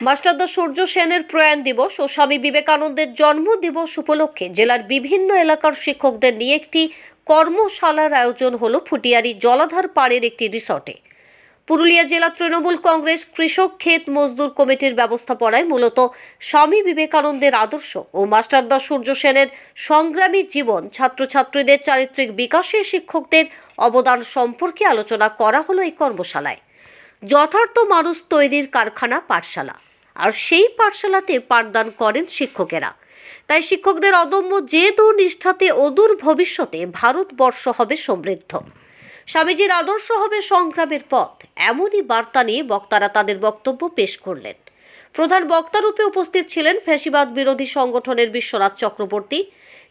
মাস্টারদা সূর্য সেনের প্রয়াণ দিবস ও স্বামী বিবেকানন্দের জন্ম দিবস উপলক্ষে জেলার বিভিন্ন এলাকার শিক্ষকদের নিয়ে একটি কর্মশালার আয়োজন হলো ফুটিয়ারি জলাধার পাড়ের একটি রিসর্টে। পুরুলিয়া জেলা তৃণমূল কংগ্রেস কৃষক ক্ষেত মজদুর কমিটির ব্যবস্থাপনায় মূলত স্বামী বিবেকানন্দের আদর্শ ও মাস্টারদা সূর্য সেনের সংগ্রামী জীবন ছাত্রছাত্রীদের চারিত্রিক বিকাশে শিক্ষকদের অবদান সম্পর্কে আলোচনা করা হলো এই কর্মশালায়। যথার্থ মানুষ তৈরির কারখানা, পাঠশালা। আর সেই পাঠশালাতে পাঠদান করেন শিক্ষকেরা। তাই শিক্ষকদের অদম্য ও নিষ্ঠাতে অদূর ভবিষ্যতে ভারতবর্ষ হবে সমৃদ্ধ। স্বামীজির আদর্শ হবে সংগ্রামের পথ, এমনই বার্তা নিয়ে বক্তারা তাদের বক্তব্য পেশ করলেন। প্রধান বক্তারূপে উপস্থিত ছিলেন ফ্যাসিবাদ বিরোধী সংগঠনের বিশ্বনাথ চক্রবর্তী,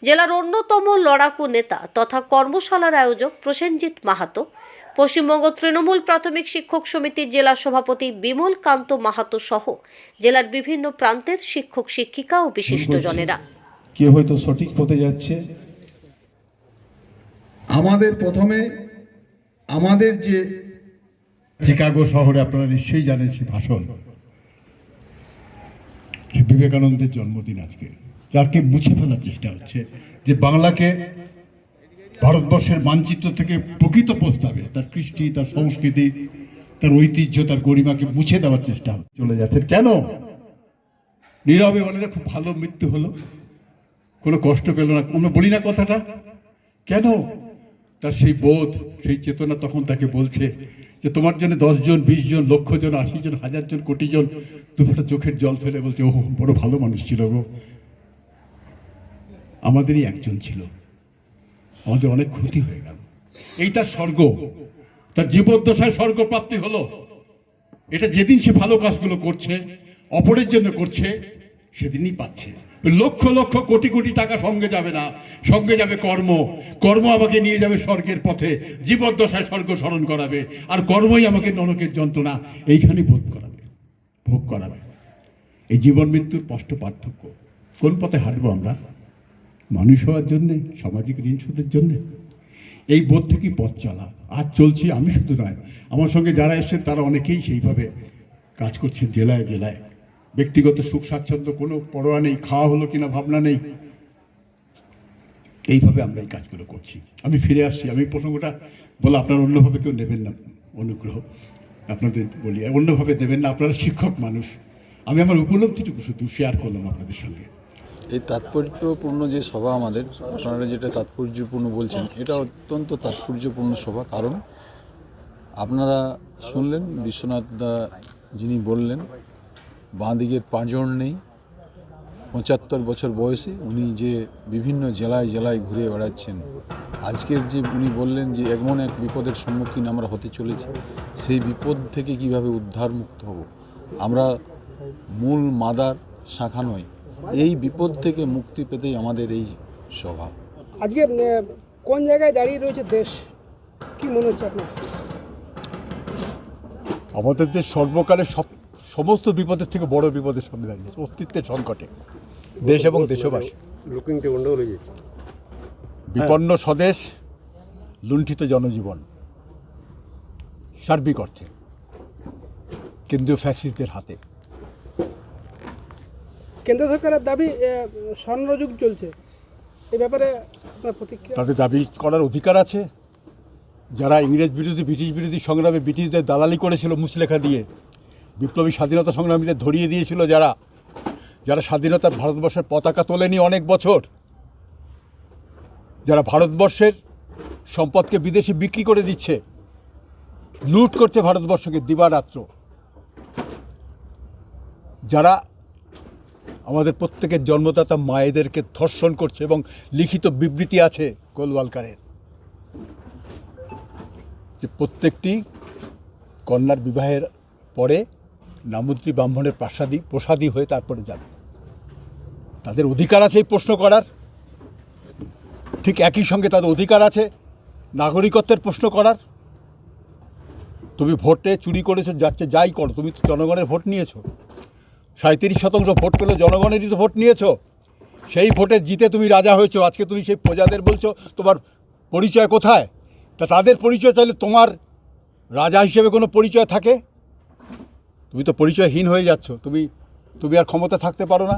জেলার অন্যতম লড়াকু নেতা তথা কর্মশালার আয়োজক প্রসেনজিৎ মাহাতো পশ্চিমবঙ্গ তৃণমূল প্রাথমিক শিক্ষক সমিতির জেলা সভাপতি বিমল কান্ত মাহাতো সহ জেলার বিভিন্ন প্রান্তের শিক্ষক শিক্ষিকা ও বিশিষ্টজনেরা কেউ হয়তো সঠিক পথে যাচ্ছে? আমাদের প্রথমে আমাদের যে চিকাগো শহরে আপনারা নিশ্চয়ই জানেন সে ভাষণ বিবেকানন্দের জন্মদিন আজকে। যাকে মুছে ফেলার চেষ্টা হচ্ছে যে বাংলাকে ভারতবর্ষের মানচিত্র থেকে প্রকৃত প্রস্তাবে তার কৃষ্টি, তার সংস্কৃতি, তার ঐতিহ্য, তার গরিমাকে মুছে দেওয়ার চেষ্টা চলে যাচ্ছে। কেন? নীরবে বলে খুব ভালো মৃত্যু হলো। কোনো কষ্ট পেল না। আমরা বলি না কথাটা। কেন? তার সেই বোধ, সেই চেতনা তখন তাকে বলছে যে তোমার জন্য দশজন বিশ জন, লক্ষ জন, আশি জন, হাজার জন, কোটি জন দুপুরটা চোখের জল ফেলে বলছে ও বড় ভালো মানুষ ছিল গো। আমাদেরই একজন ছিল। আমাদের অনেক ক্ষতি হয়ে গেল। এই তার স্বর্গ। তার জীবদ্দশায় স্বর্গ প্রাপ্তি হলো। এটা যেদিন সে ভালো কাজগুলো করছে, অপরের জন্য করছে, সেদিনই পাচ্ছে। লক্ষ লক্ষ কোটি কোটি টাকা সঙ্গে যাবে না। সঙ্গে যাবে কর্ম। কর্ম আমাকে নিয়ে যাবে স্বর্গের পথে। জীবদ্দশায় স্বর্গ স্মরণ করাবে। আর কর্মই আমাকে নরকের যন্ত্রণা এইখানে বোধ করাবে, ভোগ করাবে। এই জীবন মৃত্যুর স্পষ্ট পার্থক্য। কোন পথে হাঁটবো আমরা? মানুষ হওয়ার জন্যে, সামাজিক ঋণ শোধের জন্যে। এই বোধ থেকেই পথ চলা। আজ চলছি আমি শুধু নয়, আমার সঙ্গে যারা এসেছেন তারা অনেকেই সেইভাবে কাজ করছেন জেলায় জেলায়। ব্যক্তিগত সুখ, স্বাচ্ছন্দ্য, কোনো পরোয়া নেই, খাওয়া হলো কিনা ভাবনা নেই। এইভাবে আমরা এই কাজগুলো করছি। আমি ফিরে আসছি। আমি প্রসঙ্গটা বলে আপনারা অন্যভাবে কেউ নেবেন না, অনুগ্রহ। আপনাদের বলি, অন্যভাবে দেবেন না, আপনারা শিক্ষক মানুষ। আমি আমার উপলব্ধিটুকু শুধু শেয়ার করলাম আপনাদের সঙ্গে। এই তাৎপর্যপূর্ণ যে সভা আমাদের, আপনারা যেটা তাৎপর্যপূর্ণ বলছেন, এটা অত্যন্ত তাৎপর্যপূর্ণ সভা। কারণ আপনারা শুনলেন, বিশ্বনাথ দা যিনি বললেন, বাঁ দিকের পাঁচজন নেই, পঁচাত্তর বছর বয়সে উনি যে বিভিন্ন জেলায় জেলায় ঘুরে বেড়াচ্ছেন, আজকের যে উনি বললেন যে এমন এক বিপদের সম্মুখীন আমরা হতে চলেছি, সেই বিপদ থেকে কীভাবে উদ্ধার মুক্ত হব? আমরা মূল মাদার শাখা নয় এই বিপদ থেকে মুক্তি পেতেই আমাদের এই সভা। আজকে কোন জায়গায় দাঁড়িয়ে রয়েছে দেশ? কি মনে হচ্ছে আপনার? আমাদের দেশ সর্বকালে সব সমস্ত বিপদের থেকে বড় বিপদের সামনে দাঁড়িয়েছে অস্তিত্বের সংকটে। দেশ এবং দেশবাসী। হয়ে বিপন্ন স্বদেশ লুণ্ঠিত জনজীবন সার্বিক অর্থে। কেন্দ্রীয় ফ্যাসিস্টদের হাতে। কেন্দ্র সরকারের দাবি স্বর্ণযুগ চলছে। ব্যাপারে তাদের দাবি করার অধিকার আছে? যারা ইংরেজ বিরোধী, ব্রিটিশ বিরোধী সংগ্রামে ব্রিটিশদের দালালি করেছিল মুসলেখা দিয়ে, বিপ্লবী স্বাধীনতা সংগ্রামীদের ধরিয়ে দিয়েছিল যারা যারা স্বাধীনতার ভারতবর্ষের পতাকা তোলেনি অনেক বছর, যারা ভারতবর্ষের সম্পদকে বিদেশে বিক্রি করে দিচ্ছে, লুট করছে ভারতবর্ষকে দিবারাত্র। যারা আমাদের প্রত্যেকের জন্মদাতা মায়েদেরকে ধর্ষণ করছে এবং লিখিত বিবৃতি আছে গোলওয়ালকারের যে প্রত্যেকটি কন্যার বিবাহের পরে নামুদ্রী ব্রাহ্মণের প্রাসাদী প্রসাদী হয়ে তারপরে যাবে। তাদের অধিকার আছে এই প্রশ্ন করার। ঠিক একই সঙ্গে তাদের অধিকার আছে নাগরিকত্বের প্রশ্ন করার। তুমি ভোটে চুরি করেছ যাচ্ছে যাই করো, তুমি তো জনগণের ভোট নিয়েছো। সাঁত্রিশ শতাংশ ভোট পেলে জনগণেরই তো ভোট নিয়েছো। সেই ভোটে জিতে তুমি রাজা হয়েছো, আজকে তুমি সেই প্রজাদের বলছো, তোমার পরিচয় কোথায়? তা তাদের পরিচয় চাইলে তোমার রাজা হিসেবে কোনো পরিচয় থাকে? তুমি তো পরিচয়হীন হয়ে যাচ্ছ, তুমি তুমি আর ক্ষমতা থাকতে পারো না।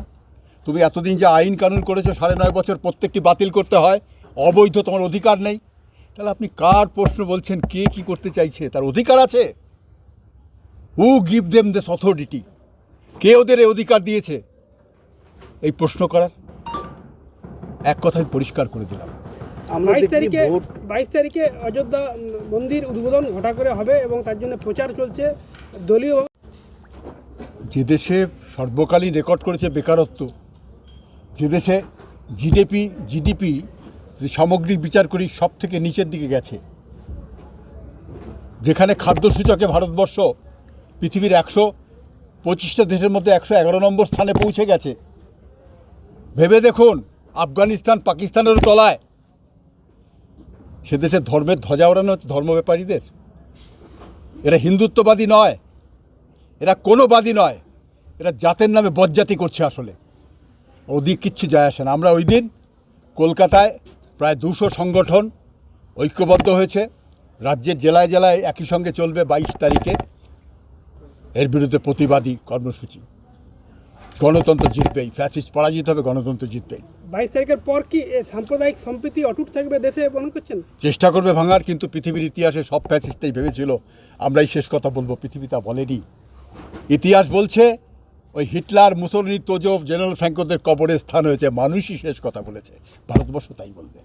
তুমি এতদিন যে আইন কানুন করেছ, সাড়ে নয় বছর প্রত্যেকটি বাতিল করতে হয়, অবৈধ তোমার অধিকার নেই। তাহলে আপনি কার প্রশ্ন বলছেন, কে কি করতে চাইছে? তার অধিকার আছে? Who give them this authority কে ওদের এই অধিকার দিয়েছে? এই প্রশ্ন করার? এক কথায় পরিষ্কার করে দিলাম। বাইশ তারিখে বাইশ তারিখে অযোধ্যা মন্দির উদ্বোধন ঘটা করে হবে এবং তার জন্য প্রচার চলছে। দলীয় যে দেশে সর্বকালীন রেকর্ড করেছে বেকারত্ব যে দেশে জিডিপি জিডিপি সামগ্রিক বিচার করি সব থেকে নিচের দিকে গেছে। যেখানে খাদ্য সূচকে ভারতবর্ষ পৃথিবীর একশো পঁচিশটা দেশের মধ্যে একশো এগারো নম্বর স্থানে পৌঁছে গেছে। ভেবে দেখুন, আফগানিস্তান পাকিস্তানেরও তলায়। সে দেশে ধর্মের ধ্বজা ওড়ানো হচ্ছে, ধর্ম ব্যাপারীদের। এরা হিন্দুত্ববাদী নয়। এরা কোনো বাদী নয়। এরা জাতের নামে বজ্জাতি করছে আসলে। ওদিক কিচ্ছু যায় আসে না। আমরা ওই দিন কলকাতায় প্রায় দুশো সংগঠন ঐক্যবদ্ধ হয়েছে। রাজ্যের জেলায় জেলায় একই সঙ্গে চলবে বাইশ তারিখে। এর বিরুদ্ধে প্রতিবাদী কর্মসূচি। গণতন্ত্র জিতবেই ফ্যাসিস্ট পরাজিত হবে গণতন্ত্র জিতবেই। বাইশ তারিখের পর কি সাম্প্রদায়িক সম্প্রীতি অটুট থাকবে দেশে মনে করছেন? চেষ্টা করবে ভাঙার কিন্তু পৃথিবীর ইতিহাসে সব ফ্যাসিস্টই ভেবেছিল আমরাই শেষ কথা বলব পৃথিবী তা বলেনি। ইতিহাস বলছে ওই হিটলার মুসলিনী তোজফ জেনারেল ফ্র্যাঙ্কোদের কবরের স্থান হয়েছে মানুষই শেষ কথা বলেছে ভারতবর্ষ তাই বলবে।